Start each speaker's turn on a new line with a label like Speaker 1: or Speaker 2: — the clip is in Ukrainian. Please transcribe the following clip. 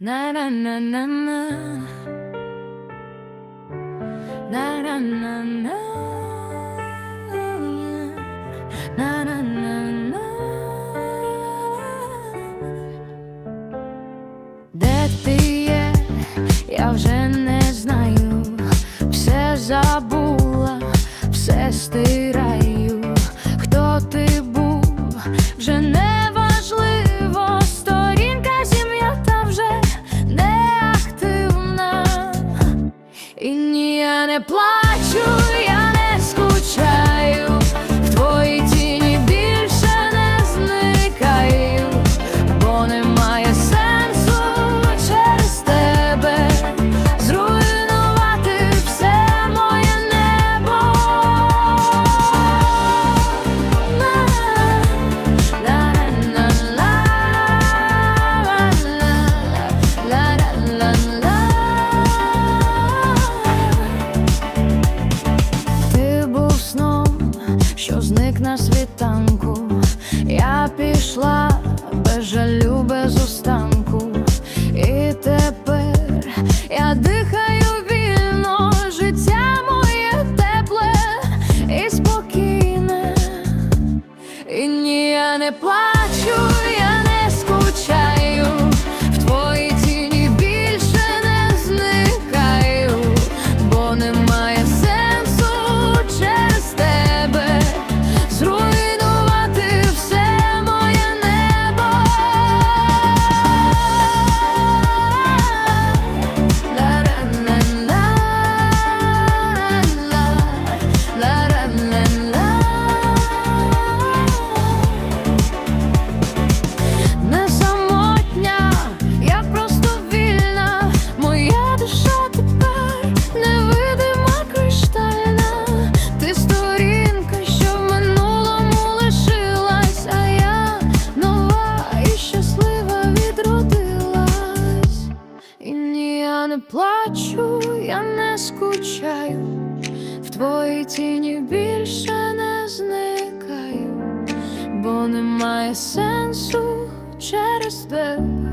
Speaker 1: На на на на на на на на на на на на на Де ти є, я вже не знаю, все забула, все стираю. Світанку. Я пішла без жалю, без останку. І тепер я дихаю вільно, життя моє тепле і спокійне. І ні, я не плачу, не плачу, я не скучаю, в твоїй тіні більше не зникаю, бо немає сенсу через тебе